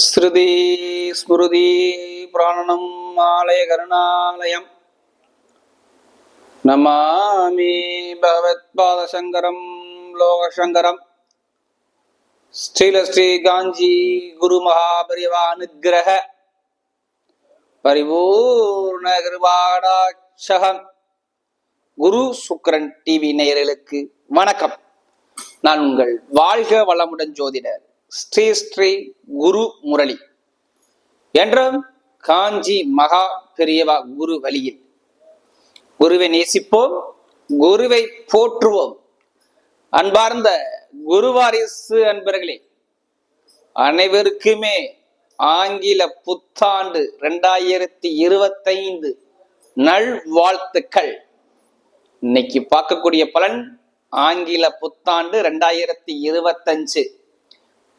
ஸ்ருதி ஸ்மிருதி பிராணனம் ஆலய கருணாலயம். நமாமி பகவத்பாதசங்கரம் லோகசங்கரம். ஸ்ரீல ஸ்ரீ காஞ்சி குரு மகாபரிவா அனுகிரக பரிபூர்ண கிருபாடாட்சகம். குரு சுக்ரன் டிவி நேயர்களுக்கு வணக்கம். நான் உங்கள் வாழ்க வளமுடன் ஜோதிடர் ஸ்ரீ ஸ்ரீ குரு முரளி என்றும் காஞ்சி மகா பெரியவா குரு வழியில். குருவை நேசிப்போம் குருவை போற்றுவோம். அன்பார்ந்த குருவாரிசு அன்பர்களே அனைவருக்குமே ஆங்கில புத்தாண்டு ரெண்டாயிரத்தி இருபத்தைந்து நல்வாழ்த்துக்கள் இன்னைக்கு பார்க்கக்கூடிய பலன் ஆங்கில புத்தாண்டு ரெண்டாயிரத்தி இருபத்தஞ்சு.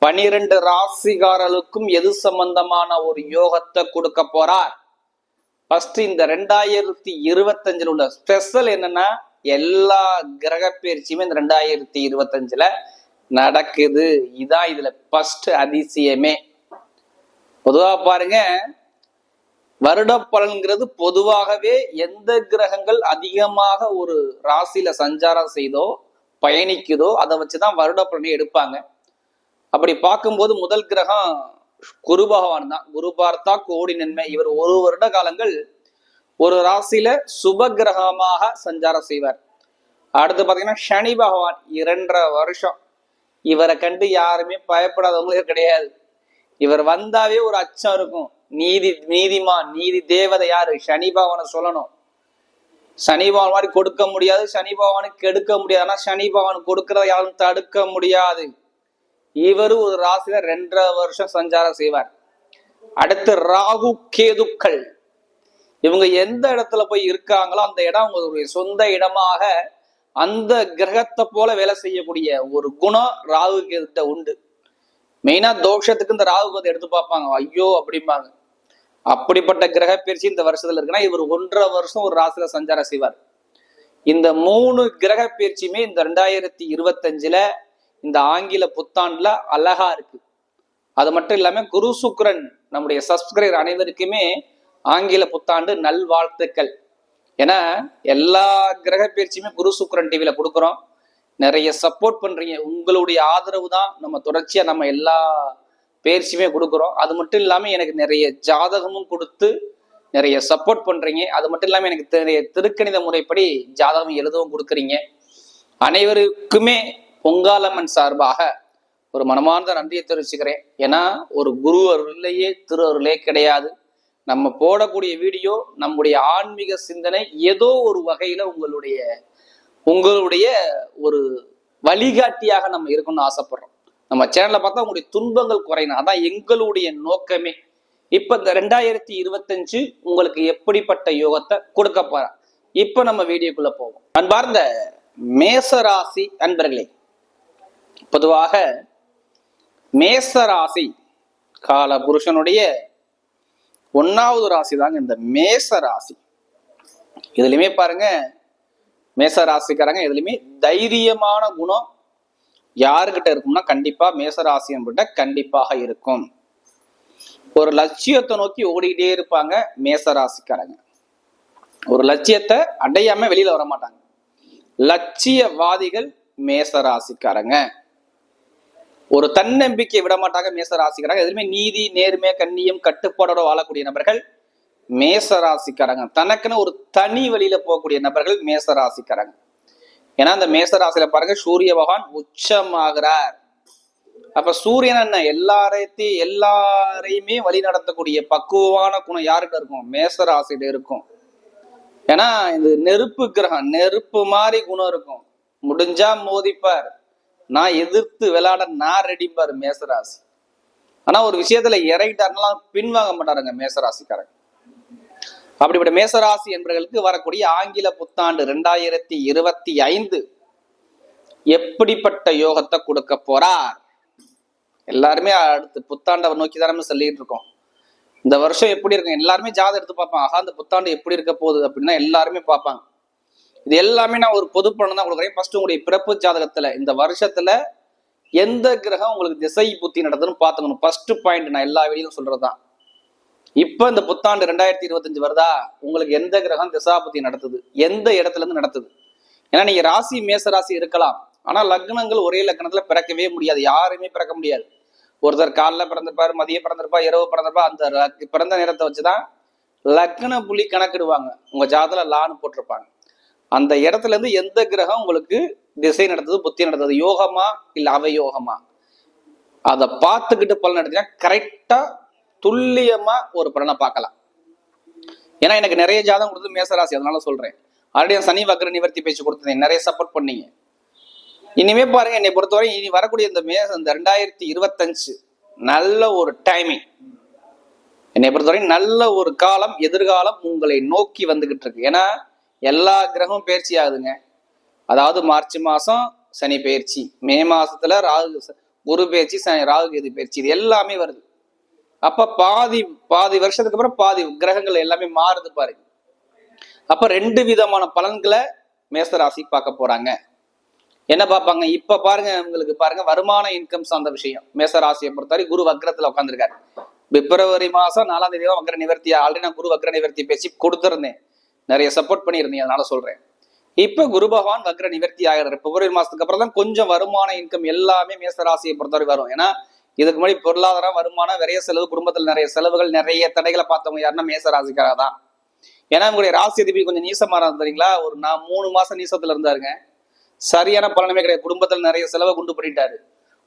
பனிரெண்டு ராசிகாரர்களுக்கும் எது சம்பந்தமான ஒரு யோகத்தை கொடுக்க போறார்? ஃபர்ஸ்ட் இந்த ரெண்டாயிரத்தி இருபத்தஞ்சில் உள்ள ஸ்பெஷல் என்னன்னா எல்லா கிரக பயிற்சியுமே இந்த ரெண்டாயிரத்தி இருபத்தஞ்சுல நடக்குது. இதான் இதுல ஃபர்ஸ்ட் அதிசயமே. பொதுவாக பாருங்க வருட பலன்கிறது பொதுவாகவே எந்த கிரகங்கள் அதிகமாக ஒரு ராசியில சஞ்சாரம் செய்தோ பயணிக்குதோ அதை வச்சுதான் வருட பலனை எடுப்பாங்க. அப்படி பார்க்கும்போது முதல் கிரகம் குரு பகவான் தான். குரு பார்த்தா கோடி நன்மை. இவர் ஒரு வருட காலங்கள் ஒரு ராசியில சுப கிரகமாக சஞ்சாரம் செய்வார். அடுத்து பாத்தீங்கன்னா சனி பகவான் இரண்டரை வருஷம். இவரை கண்டு யாருமே பயப்படாதவங்களே கிடையாது. இவர் வந்தாவே ஒரு அச்சம் இருக்கும். நீதி நீதிமான் நீதி தேவதை யாரு? சனி பகவானை சொல்லணும். சனி பகவான் மாதிரி கொடுக்க முடியாது. சனி பகவானுக்கு கெடுக்க முடியாது. ஆனா சனி பகவான் கொடுக்கறத யாரும் தடுக்க முடியாது. இவர் ஒரு ராசியில ரெண்டரை வருஷம் சஞ்சாரம் செய்வார். அடுத்து ராகு கேதுக்கள். இவங்க எந்த இடத்துல போய் இருக்காங்களோ அந்த இடம் அவங்களுடைய சொந்த இடமாக அந்த கிரகத்தை போல வேலை செய்யக்கூடிய ஒரு குணம் ராகு கேதுட்ட உண்டு. மெயினா தோஷத்துக்கு இந்த ராகு கேது எடுத்து பார்ப்பாங்க. ஐயோ அப்படிம்பாங்க. அப்படிப்பட்ட கிரக பயிற்சி இந்த வருஷத்துல இருக்குன்னா இவர் ஒன்றரை வருஷம் ஒரு ராசியில சஞ்சாரம் செய்வார். இந்த மூணு கிரக பயிற்சியுமே இந்த ரெண்டாயிரத்தி இருபத்தஞ்சுல இந்த ஆங்கில புத்தாண்டுல அழகா இருக்கு. அது மட்டும் இல்லாம குரு சுக்ரன் நம்முடைய சப்ஸ்கிரைபர் அனைவருக்குமே ஆங்கில புத்தாண்டு நல்வாழ்த்துக்கள். ஏன்னா எல்லா கிரக பயிற்சியுமே குரு சுக்ரன் டிவியில கொடுக்குறோம். நிறைய சப்போர்ட் பண்றீங்க. உங்களுடைய ஆதரவு தான் நம்ம தொடர்ச்சியா நம்ம எல்லா பயிற்சியுமே கொடுக்குறோம். அது மட்டும் இல்லாம எனக்கு நிறைய ஜாதகமும் கொடுத்து நிறைய சப்போர்ட் பண்றீங்க. அது மட்டும் இல்லாம எனக்கு நிறைய திருக்கணித முறைப்படி ஜாதகம் எழுதவும் கொடுக்குறீங்க. அனைவருக்குமே பொங்காலம்மன் சார்பாக ஒரு மனமார்ந்த நன்றியை தெரிவிச்சுக்கிறேன். ஏன்னா ஒரு குரு அருளையே திரு அருளே கிடையாது. நம்ம போடக்கூடிய வீடியோ நம்முடைய ஆன்மீக சிந்தனை ஏதோ ஒரு வகையில உங்களுடைய உங்களுடைய ஒரு வழிகாட்டியாக நம்ம இருக்கணும்னு ஆசைப்படுறோம். நம்ம சேனலை பார்த்தா உங்களுடைய துன்பங்கள் குறையணும். அதான் எங்களுடைய நோக்கமே. இப்ப இந்த ரெண்டாயிரத்தி இருபத்தஞ்சு உங்களுக்கு எப்படிப்பட்ட யோகத்தை கொடுக்க போறா? இப்ப நம்ம வீடியோக்குள்ள போவோம். அன்பார்ந்த மேசராசி அன்பர்களே பொதுவாக மேசராசி கால புருஷனுடைய ஒன்னாவது ராசி தாங்க இந்த மேச ராசி இதுலயுமே பாருங்க மேச ராசிக்காரங்க இதுலயுமே தைரியமான குணம் யாருக்கிட்ட இருக்கும்னா கண்டிப்பா மேச ராசி என்பட்ட கண்டிப்பாக இருக்கும். ஒரு லட்சியத்தை நோக்கி ஓடிக்கிட்டே இருப்பாங்க மேச ராசிக்காரங்க ஒரு லட்சியத்தை அடையாம வெளியில வர மாட்டாங்க லட்சியவாதிகள் மேச ராசிக்காரங்க ஒரு தன்னம்பிக்கை விட மாட்டாங்க மேச ராசிக்காரங்க எதுவுமே நீதி நேர்மை கண்ணியம் கட்டுப்பாடோட வாழக்கூடிய நபர்கள் மேச ராசிக்காரங்க தனக்குன்னு ஒரு தனி வழியில போகக்கூடிய நபர்கள் மேச ராசிக்காரங்க ஏன்னா அந்த மேச ராசியில பாருங்க சூரிய பகவான் உச்சமாகிறார். அப்ப சூரியன் என்ன? எல்லாரையும் எல்லாரையுமே வழி நடத்தக்கூடிய பக்குவமான குணம் யாருக்கிட்ட இருக்கும்? மேச ராசியில இருக்கும். ஏன்னா இது நெருப்பு கிரகம். நெருப்பு மாதிரி குணம் இருக்கும். முடிஞ்சா மோதிப்பார். நான் எதிர்த்து விளையாட நான் ரெடிப்பார் மேசராசி. ஆனா ஒரு விஷயத்துல இறங்கிட்டாருலாம் பின்வாங்க மாட்டாருங்க மேசராசிக்காரங்க. அப்படிப்பட்ட மேசராசி என்பவர்களுக்கு வரக்கூடிய ஆங்கில புத்தாண்டு ரெண்டாயிரத்தி இருபத்தி ஐந்து எப்படிப்பட்ட யோகத்தை கொடுக்க போறார்? எல்லாருமே அடுத்து புத்தாண்டை நோக்கி தானே சொல்லிட்டு இருக்கோம். இந்த வருஷம் எப்படி இருக்கும்? எல்லாருமே ஜாதகம் எடுத்து பார்ப்பாங்க. ஆஹா அந்த புத்தாண்டு எப்படி இருக்க போகுது அப்படின்னா எல்லாருமே பார்ப்பாங்க. இது எல்லாமே நான் ஒரு பொது பலன் தான் கொடுக்குறேன். ஃபர்ஸ்ட் உங்களுடைய பிறப்பு ஜாதகத்துல இந்த வருஷத்துல எந்த கிரகம் உங்களுக்கு திசை புத்தி நடத்துன்னு பார்த்துக்கணும். ஃபர்ஸ்ட் பாயிண்ட் நான் எல்லா வெளியிலும் சொல்றதுதான். இப்ப இந்த புத்தாண்டு ரெண்டாயிரத்தி இருபத்தஞ்சு வருதா? உங்களுக்கு எந்த கிரகம் திசா புத்தி நடத்துது? எந்த இடத்துல இருந்து நடத்துது? ஏன்னா நீங்க ராசி மேச ராசி இருக்கலாம். ஆனா லக்னங்கள் ஒரே லக்னத்துல பிறக்கவே முடியாது. யாருமே பிறக்க முடியாது. ஒருத்தர் காலைல பிறந்திருப்பார் மதியம் பிறந்திருப்பா இரவு பிறந்திருப்பா அந்த பிறந்த நேரத்தை வச்சுதான் லக்ன புள்ளி கணக்கிடுவாங்க. உங்க ஜாதத்துல லான்னு போட்டிருப்பாங்க. அந்த இடத்துல இருந்து எந்த கிரகம் உங்களுக்கு திசை நடத்துது புத்தி நடத்துது யோகமா இல்ல அவயோகமா? அதை பார்த்துக்கிட்டு பலன் எடுத்தீங்கன்னா கரெக்டா துல்லியமா ஒரு பலனை பார்க்கலாம். ஏன்னா எனக்கு நிறைய ஜாதகம் கொடுத்து மேசராசி அதனால சொல்றேன். ஆல்ரெடி சனி வக்ர நிவர்த்தி பேச்சு கொடுத்தேன் நிறைய சப்போர்ட் பண்ணீங்க. இனிமே பாருங்க என்னை பொறுத்தவரை இனி வரக்கூடிய இந்த மே இந்த ரெண்டாயிரத்தி இருபத்தஞ்சு நல்ல ஒரு டைமிங் என்னை பொறுத்தவரை நல்ல ஒரு காலம் எதிர்காலம் உங்களை நோக்கி வந்துகிட்டு இருக்கு. ஏன்னா எல்லா கிரகமும் பயிற்சி ஆகுதுங்க. அதாவது மார்ச் மாசம் சனி பயிற்சி மே மாசத்துல ராகு குரு பயிற்சி சனி ராகு கேது பயிற்சி இது எல்லாமே வருது. அப்ப பாதி பாதி வருஷத்துக்கு அப்புறம் பாதி கிரகங்கள் எல்லாமே மாறுது பாருங்க. அப்ப ரெண்டு விதமான பலன்களை மேசராசி பார்க்க போறாங்க. என்ன பார்ப்பாங்க? இப்ப பாருங்க உங்களுக்கு பாருங்க வருமான இன்கம் சார்ந்த விஷயம். மேசராசியை பொறுத்தவரை குரு வக்ரத்துல உட்காந்துருக்காரு பிப்ரவரி மாசம் நாலாம் தேதி தான் வக்ர நிவர்த்தி ஆல்ரெடி நான் குரு வக்ர நிவர்த்தி பேசி கொடுத்துருந்தேன். நிறைய சப்போர்ட் பண்ணியிருந்தீங்க அதனால சொல்றேன். இப்ப குரு பகவான் வக்ர நிவர்த்தி ஆகிறாரு பிப்ரவரி மாசத்துக்கு அப்புறம் தான் கொஞ்சம் வருமான இன்கம் எல்லாமே மேசராசியை பொறுத்தவரை வரும். ஏன்னா இதுக்கு முன்னாடி பொருளாதாரம் வருமானம் நிறைய செலவு குடும்பத்தில் நிறைய செலவுகள் நிறைய தடைகளை பார்த்தவங்க யாருன்னா மேசராசிக்காக தான். ஏன்னா உங்களுடைய ராசி அதிபதி கொஞ்சம் நீசமா தெரியுங்களா? ஒரு நான் மூணு மாசம் நீசத்துல இருந்தாருங்க. சரியான பலனமே கிடையாது. குடும்பத்தில் நிறைய செலவை கொண்டு பண்ணிட்டாரு.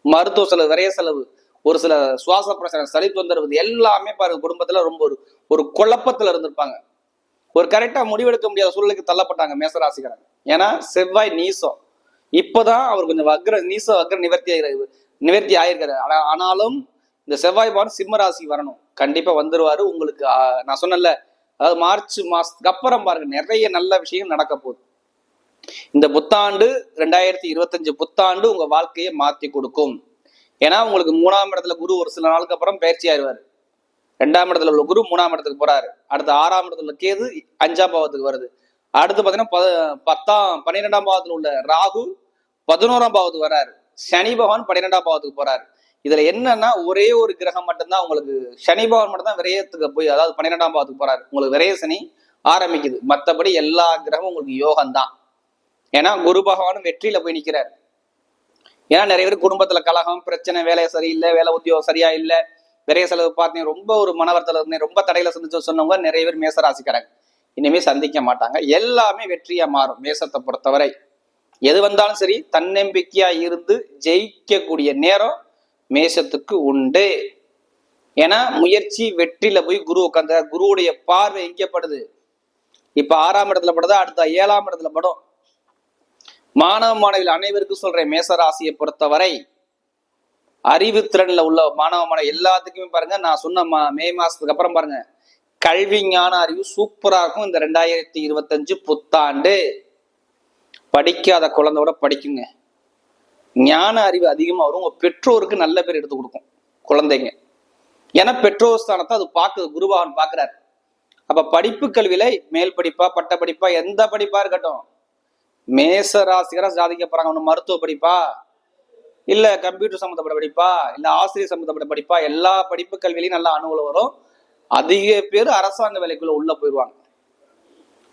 மருத்துவ செலவு நிறைய செலவு ஒரு சில சுவாச பிரச்சனை சளி தொந்தரவு எல்லாமே பாருங்க குடும்பத்துல ரொம்ப ஒரு ஒரு குழப்பத்துல இருந்திருப்பாங்க. ஒரு கரெக்டா முடிவெடுக்க முடியாத சூழலுக்கு தள்ளப்பட்டாங்க மேசராசிக்காரங்க. ஏன்னா செவ்வாய் நீசம். இப்பதான் அவர் கொஞ்சம் வக்ர நீச வக்ர நிவர்த்தி ஆகிறது நிவர்த்தி ஆயிருக்காரு. ஆனா ஆனாலும் இந்த செவ்வாய் பவன் சிம்ம ராசி வரணும். கண்டிப்பா வந்துருவாரு. உங்களுக்கு நான் சொன்னேன்ல அதாவது மார்ச் மாசத்துக்கு அப்புறம் பாருங்க நிறைய நல்ல விஷயம் நடக்க போகுது. இந்த புத்தாண்டு ரெண்டாயிரத்தி இருபத்தஞ்சு புத்தாண்டு உங்க வாழ்க்கையை மாத்தி கொடுக்கும். ஏன்னா உங்களுக்கு மூணாம் இடத்துல குரு ஒரு சில நாளுக்கு அப்புறம் பயிற்சி ஆயிடுவாரு ரெண்டாம் இடத்துல உள்ள குரு மூணாம் இடத்துக்கு போறாரு. அடுத்து ஆறாம் இடத்துல உள்ள கேது அஞ்சாம் பாவத்துக்கு வருது. அடுத்து பாத்தீங்கன்னா பத்தாம் பன்னிரெண்டாம் பாவத்துல உள்ள ராகு பதினோராம் பாவத்துக்கு வராரு. சனி பகவான் பன்னிரெண்டாம் பாவத்துக்கு போறாரு. இதுல என்னன்னா ஒரே ஒரு கிரகம் மட்டும்தான் உங்களுக்கு சனி பகவான் மட்டும்தான் விரயத்துக்கு போய் அதாவது பன்னிரெண்டாம் பாவத்துக்கு போறாரு. உங்களுக்கு விரய சனி ஆரம்பிக்குது. மற்றபடி எல்லா கிரகமும் உங்களுக்கு யோகம்தான். ஏன்னா குரு பகவானும் வெற்றியில போய் நிக்கிறார். ஏன்னா நிறைய பேர் குடும்பத்துல கலகம் பிரச்சனை வேலை சரியில்லை வேலை உத்தியோகம் சரியா இல்லை விரைய செலவு பார்த்தீங்க ரொம்ப ஒரு மனவரத்தில் இருந்தேன். ரொம்ப தடையில சந்திச்சு சொன்னவங்க நிறைய பேர் மேசராசிக்காரங்க. இனிமே சந்திக்க மாட்டாங்க. எல்லாமே வெற்றியா மாறும் மேசத்தை பொறுத்தவரை. எது வந்தாலும் சரி தன்னம்பிக்கையா இருந்து ஜெயிக்கக்கூடிய நேரம் மேசத்துக்கு உண்டு. ஏன்னா முயற்சி வெற்றியில போய் குரு உட்காந்த குருவுடைய பார்வை எங்க இப்ப ஆறாம் இடத்துல படுதா அடுத்த ஏழாம் இடத்துல படும்? மாணவ மாணவிகள் அனைவருக்கும் சொல்றேன் மேசராசியை பொறுத்தவரை அறிவுத்திறன்ல உள்ள மாணவ மாணவ எல்லாத்துக்குமே பாருங்க நான் சொன்ன மா- மே மாசத்துக்கு அப்புறம் பாருங்க கல்வி ஞான அறிவு சூப்பரா இருக்கும். இந்த ரெண்டாயிரத்தி இருபத்தஞ்சு புத்தாண்டு. படிக்காத குழந்தையோட படிக்குங்க. ஞான அறிவு அதிகமா வரும். உங்க பெற்றோருக்கு நல்ல பேர் எடுத்து கொடுக்கும் குழந்தைங்க. ஏன்னா பெற்றோர் ஸ்தானத்தை அது பார்க்குது. குருபகவான் பாக்குறாரு அப்ப படிப்பு கல்வியில மேல் படிப்பா பட்ட படிப்பா எந்த படிப்பா இருக்கட்டும். மேச ராசிகரா சாதிக்க போறாங்க ஒண்ணு மருத்துவ படிப்பா. இல்ல கம்ப்யூட்டர் சம்மந்தப்பட்ட படிப்பா? இல்ல ஆசிரியர் சம்மந்தப்பட்ட படிப்பா? எல்லா படிப்பு கல்வியிலையும் நல்ல அனுகூலம் வரும். அதிக பேர் அரசாங்க வேலைக்குள்ள உள்ள போயிடுவாங்க.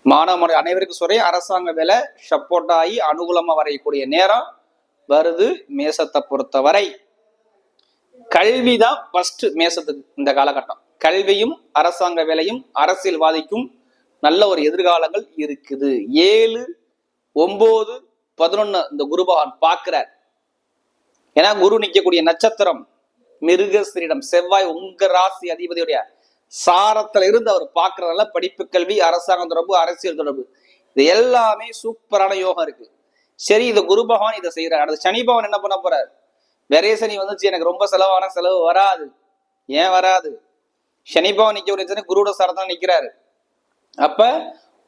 மாணவ அனைவருக்கும் சொல்றேன் அரசாங்க வேலை சப்போர்ட் ஆகி அனுகூலமா வரையக்கூடிய நேரம் வருது மேசத்தை பொறுத்தவரை. கல்வி தான் ஃபர்ஸ்ட் மேசத்துக்கு இந்த காலகட்டம். கல்வியும் அரசாங்க வேலையும் அரசியல்வாதிக்கும் நல்ல ஒரு எதிர்காலங்கள் இருக்குது. ஏழு ஒன்பது பதினொன்னு இந்த குருபகவான் பார்க்கிறார். ஏன்னா குரு நிற்கக்கூடிய நட்சத்திரம் மிருகஸ்ரீடம் செவ்வாய் உங்க ராசி அதிபதியுடைய சாரத்துல இருந்து அவர் பார்க்கறதால படிப்பு கல்வி அரசாங்க தொடர்பு அரசியல் தொடர்பு. இது எல்லாமே சூப்பரான யோகம் இருக்கு. சரி இந்த குரு பகவான் இதை செய்யறாரு அடுத்து சனி பகவான் என்ன பண்ண போறாரு? விரைய சனி வந்துச்சு எனக்கு ரொம்ப செலவான செலவு வராது. ஏன் வராது? சனி பகவான் நிக்க ஒரு குருவோட சாரத்தான் நிக்கிறாரு. அப்ப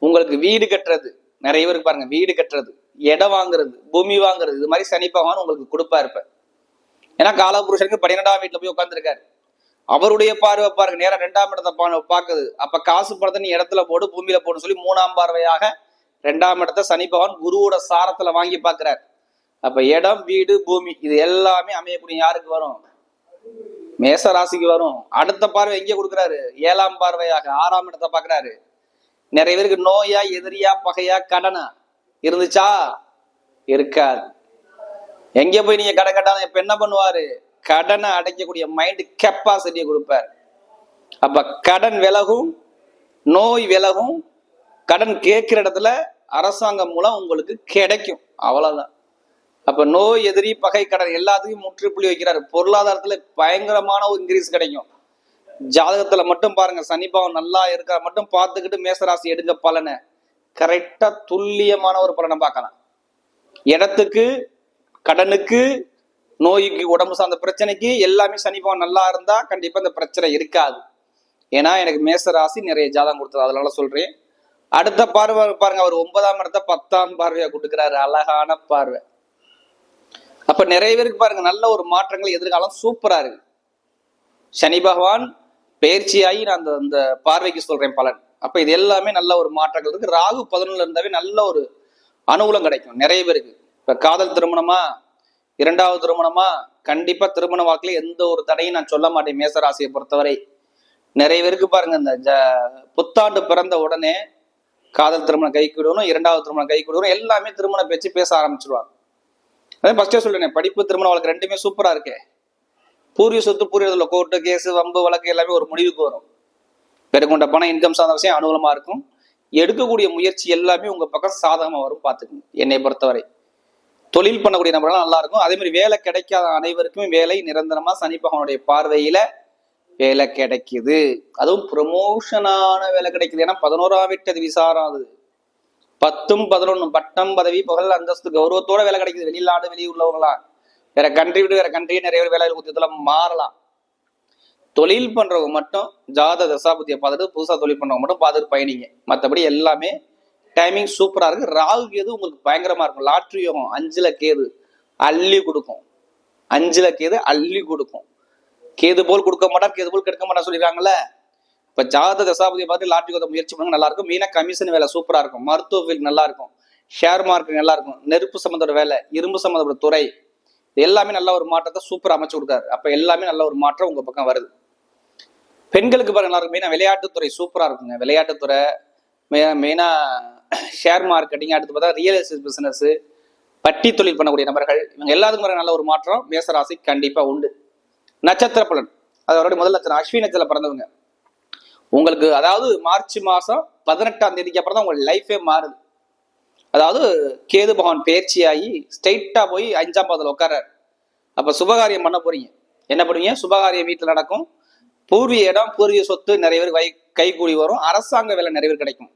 உங்களுக்கு வீடு கட்டுறது நிறைய பேருக்கு பாருங்க வீடு கட்டுறது இடம் வாங்குறது பூமி வாங்குறது இது மாதிரி சனி பகவான் உங்களுக்கு கொடுப்பா இருப்பேன் ஏன்னா காலபுருஷனுக்கு பன்னிரெண்டாம் வீட்டில் போய் உட்காந்துருக்காரு அவருடைய பார்வை பாருங்க நேரம் ரெண்டாம் இடத்தை பா- அப்ப காசு படத்தை நீ இடத்துல போடு பூமியில போடு சொல்லி மூணாம் பார்வையாக ரெண்டாம் இடத்தை சனி பகவான் குருவோட சாரத்துல வாங்கி பாக்குறாரு அப்ப இடம் வீடு பூமி இது எல்லாமே அமையக்கூடிய யாருக்கு வரும்? மேச ராசிக்கு வரும். அடுத்த பார்வை எங்க கொடுக்குறாரு? ஏழாம் பார்வையாக ஆறாம் இடத்தை பாக்குறாரு நிறைய பேருக்கு நோயா எதிரியா பகையா கடனா இருந்துச்சா? இருக்காது. எங்க போய் நீங்க கடை கட்டாலும் இப்ப என்ன பண்ணுவாரு? கடனை அடைக்கக்கூடிய மைண்ட் கெப்பாசிட்டியை கொடுப்பார். அப்ப கடன் விலகும் நோய் விலகும் கடன் கேட்கிற இடத்துல அரசாங்கம் மூலம் உங்களுக்கு கிடைக்கும். அவ்வளவுதான். அப்ப நோய் எதிரி பகை கடன் எல்லாத்துக்கும் முற்றுப்புள்ளி வைக்கிறாரு. பொருளாதாரத்துல பயங்கரமான ஒரு இன்க்ரீஸ் கிடைக்கும். ஜாதகத்துல மட்டும் பாருங்க சனி நல்லா இருக்கா மட்டும் பார்த்துக்கிட்டு மேசராசி எடுங்க பலனை. கரெக்டா துல்லியமான ஒரு பலனை பார்க்கலாம். இடத்துக்கு கடனுக்கு நோய்க்கு உடம்பு சார்ந்த பிரச்சனைக்கு எல்லாமே சனி பகவான் நல்லா இருந்தா கண்டிப்பா இந்த பிரச்சனை இருக்காது. ஏன்னா எனக்கு மேச ராசி நிறைய ஜாதகம் கொடுத்தது. அதனால சொல்றேன். அடுத்த பார்வை பாருங்க. அவர் ஒன்பதாம் இடத்த பத்தாம் பார்வையா கொடுக்குறாரு. அழகான பார்வை. அப்ப நிறைய பேருக்கு பாருங்க நல்ல ஒரு மாற்றங்கள் எதிர்காலம் சூப்பரா இருக்கு. சனி பகவான் பயிற்சியாகி நான் அந்த அந்த பார்வைக்கு சொல்றேன் பலன். அப்ப இது எல்லாமே நல்ல ஒரு மாற்றங்கள் இருக்கு. ராகு பதினொன்னுல இருந்தாவே நல்ல ஒரு அனுகூலம் கிடைக்கும். நிறைய பேருக்கு. இப்போ காதல் திருமணமா? இரண்டாவது திருமணமா? கண்டிப்பா திருமண வாழ்க்கையில எந்த ஒரு தடையும் நான் சொல்ல மாட்டேன் மேசராசியை பொறுத்தவரை. நிறைய பேருக்கு பாருங்க இந்த ஜ புத்தாண்டு பிறந்த உடனே காதல் திருமணம் கை விடணும் இரண்டாவது திருமணம் கை விடணும் எல்லாமே திருமண பேச்சு பேச ஆரம்பிச்சிருவாங்க. அதே ஃபர்ஸ்டே சொல்றேன் படிப்பு திருமண வழக்கு ரெண்டுமே சூப்பரா இருக்கே. பூர்வீக சொத்து பூர்வீகத்தில் கோர்ட்டு கேஸ் வம்பு வழக்கு எல்லாமே ஒரு முடிவுக்கு வரும். பெருங்கொண்ட பணம் இன்கம் சார்ந்த விஷயம் அனுகூலமா இருக்கும். எடுக்கக்கூடிய முயற்சி எல்லாமே உங்க பக்கம் சாதகமா வரும் பார்த்துக்கணும் என்னை பொறுத்தவரை. தொழில் பண்ணக்கூடிய நபர்கள் நல்லா இருக்கும் அதே மாதிரி வேலை கிடைக்காத அனைவருக்குமே வேலை நிரந்தரமா சனி பகவானுடைய பார்வையில வேலை கிடைக்குது. அதுவும் ப்ரமோஷனான வேலை கிடைக்குது. ஏன்னா பதினோராம் விட்டது விசாரம் அது. பத்தும் பதினொன்னும் பட்டம் பதவி புகழ் அந்தஸ்து கௌரவத்தோட வேலை கிடைக்குது. வெளிநாடு வெளியே உள்ளவங்களா? வேற கண்ட்ரி விட்டு வேற கண்ட்ரியை நிறைய பேர் வேலை உத்தியத்துல மாறலாம். தொழில் பண்றவங்க மட்டும் ஜாத தசாபுத்தியை பார்த்துட்டு புதுசாக தொழில் பண்றவங்க மட்டும் பார்த்துட்டு பயணிங்க. மற்றபடி எல்லாமே டைமிங் சூப்பராக இருக்கு. ராகு கேது உங்களுக்கு பயங்கரமா இருக்கும். லாட்ரி யோகம் அஞ்சுல கேது அள்ளி கொடுக்கும். அஞ்சுல கேது அள்ளி கொடுக்கும். கேது போல் கொடுக்க மாட்டார் கேது போல் கெடுக்க மாட்டார் சொல்லிடுறாங்கல்ல இப்ப ஜாத தசாபதியை பார்த்து லாட்ரி கோத முயற்சி பண்ணுங்க நல்லா இருக்கும். மெயினா கமிஷன் வேலை சூப்பரா இருக்கும். மருத்துவ ஃபீல்ட் நல்லா இருக்கும். ஷேர் மார்க்கெட் நல்லா இருக்கும். நெருப்பு சம்மந்தோட வேலை இரும்பு சம்மந்தப்பட்ட துறை எல்லாமே நல்ல ஒரு மாற்றத்தை சூப்பர் அமைச்சு கொடுக்காரு. அப்ப எல்லாமே நல்ல ஒரு மாற்றம் உங்க பக்கம் வருது. பெண்களுக்கு பாருங்க நல்லா இருக்கும். மெயினா விளையாட்டுத்துறை சூப்பரா இருக்குங்க. விளையாட்டுத்துறை மெயினா ஷேர் மார்க்கெட்டிங் அடுத்து பார்த்தா ரியல் எஸ்டேட் பிசினஸ் பட்டி தொழில் பண்ணக்கூடிய நபர்கள் இவங்க எல்லாத்துக்கும் நல்ல ஒரு மாற்றம் மேசராசி கண்டிப்பா உண்டு. நட்சத்திர பலன். அதோட முதல் நட்சத்திரம் அஸ்வினி நட்சத்திரம் பிறந்தவங்க. உங்களுக்கு அதாவது மார்ச் மாசம் பதினெட்டாம் தேதிக்கு அப்புறம் தான் உங்க லைஃபே மாறுது. அதாவது கேது பகவான் பயிற்சியாகி ஸ்ட்ரைட்டா போய் அஞ்சாம் பாதத்தில் உட்கார்றாரு. அப்ப சுபகாரியம் பண்ண போறீங்க. என்ன பண்ணுவீங்க? சுபகாரியம் வீட்டில் நடக்கும். பூர்வீக இடம் பூர்வீக சொத்து நிறைய பேர் வை கை கூடி வரும். அரசாங்க வேலை நிறைய கிடைக்கும்.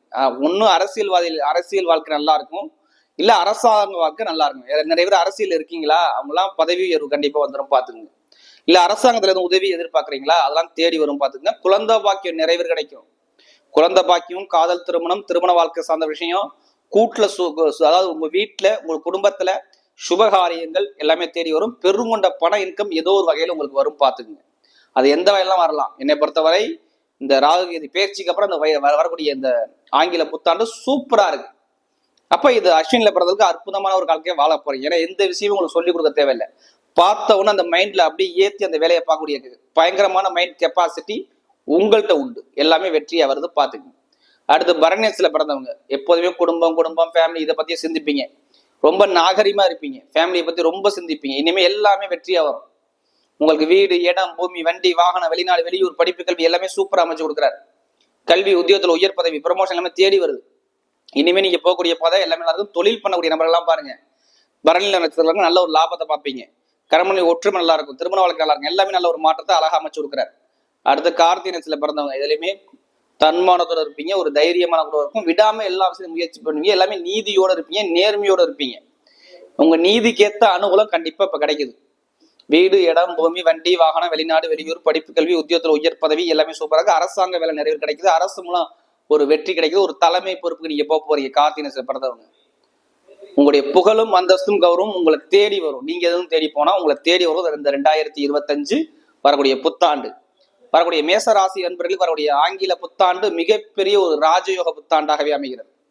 ஒன்றும் அரசியல்வாதி அரசியல் வாழ்க்கை நல்லா இருக்கும் இல்ல அரசாங்க வாழ்க்கை நல்லா இருக்கும்? நிறைய பேர் அரசியல் இருக்கீங்களா? அவங்களாம் பதவி உயர்வு கண்டிப்பா வந்துடும் பாத்துக்கோங்க இல்ல அரசாங்கத்துல எதுவும் உதவி எதிர்பார்க்கறீங்களா? அதெல்லாம் தேடி வரும் பாத்துக்கோங்க குழந்தை பாக்கியம் நிறைய கிடைக்கும். குழந்தை பாக்கியம் காதல் திருமணம் திருமண வாழ்க்கை சார்ந்த விஷயம் கூட்டுல சு அதாவது உங்க வீட்டுல உங்க குடும்பத்துல சுபகாரியங்கள் எல்லாமே தேடி வரும். பெருங்கொண்ட பண இன்கம் ஏதோ ஒரு வகையில உங்களுக்கு வரும் பார்த்துக்குங்க. அது எந்த வகையெல்லாம் வரலாம்? என்னை பொறுத்தவரை இந்த ராகுகேது பேச்சுக்கு அப்புறம் அந்த வய- வரக்கூடிய இந்த ஆங்கில புத்தாண்டு சூப்பரா இருக்கு. அப்ப இது அஸ்வின்ல பிறந்ததுக்கு அற்புதமான ஒரு காலத்தையே வாழ போறீங்க ஏன்னா எந்த விஷயமும் உங்களுக்கு சொல்லிக் கொடுக்க தேவையில்லை. பார்த்த உடனே அந்த மைண்ட்ல அப்படியே ஏத்தி அந்த வேலையை பார்க்கக்கூடிய பயங்கரமான மைண்ட் கெப்பாசிட்டி உங்கள்கிட்ட உண்டு. எல்லாமே வெற்றியா வருது பாத்துக்கங்க அடுத்து பரண்யஸ்ல பிறந்தவங்க. எப்போதுமே குடும்பம் குடும்பம் ஃபேமிலி இதை பத்தியே சிந்திப்பீங்க. ரொம்ப நாகரிகமா இருப்பீங்க. ஃபேமிலியை பத்தி ரொம்ப சிந்திப்பீங்க. இனிமே எல்லாமே வெற்றியா வரும். உங்களுக்கு வீடு இடம் பூமி வண்டி வாகனம் வெளிநாடு வெளியூர் படிப்பு கல்வி எல்லாமே சூப்பராக அமைச்சு கொடுக்குறாரு. கல்வி உத்தியோகத்தில் உயர் பதவி ப்ரமோஷன் எல்லாமே தேடி வருது. இனிமேல் நீங்கள் போகக்கூடிய பாதை எல்லாமே நல்லா இருக்கும். தொழில் பண்ணக்கூடிய நபர்கள்லாம் பாருங்க. பரணில நட்சத்திரம் நல்ல ஒரு லாபத்தை பார்ப்பீங்க. கரமணி ஒற்றுமை நல்லா இருக்கும். திருமண வழக்கு நல்லா இருக்கும். எல்லாமே நல்ல ஒரு மாற்றத்தை அழகாக அமைச்சு கொடுக்குறாரு. அடுத்து கார்த்திகை நட்சத்திரத்துல பிறந்தவங்க இதுலயுமே தன்மானத்தோட இருப்பீங்க. ஒரு தைரியமான கூட இருக்கும். விடாம எல்லா விஷயத்தையும் முயற்சி பண்ணுவீங்க. எல்லாமே நீதியோட இருப்பீங்க. நேர்மையோட இருப்பீங்க. உங்க நீதிக்கேத்த அனுகூலம் கண்டிப்பா இப்ப கிடைக்குது. வீடு இடம் பூமி வண்டி வாகனம் வெளிநாடு வெளியூர் படிப்பு கல்வி உத்தியோகத்தில் உயர் பதவி எல்லாமே சூப்பராக இருக்கு. அரசாங்க வேலை நிறைவு கிடைக்குது. அரசு மூலம் ஒரு வெற்றி கிடைக்குது. ஒரு தலைமை பொறுப்புக்கு நீங்க போக போறீங்க. கார்த்திகை பிறந்தவங்க உங்களுடைய புகழும் அந்தஸ்தும் கௌரவம் உங்களை தேடி வரும். நீங்க எதுவும் தேடி போனா உங்களை தேடி வரும் இந்த ரெண்டாயிரத்தி இருபத்தஞ்சு வரக்கூடிய புத்தாண்டு. வரக்கூடிய மேச ராசி அன்பர்களுக்கு வரக்கூடிய ஆங்கில புத்தாண்டு மிகப்பெரிய ஒரு ராஜயோக புத்தாண்டாகவே அமைகிறது.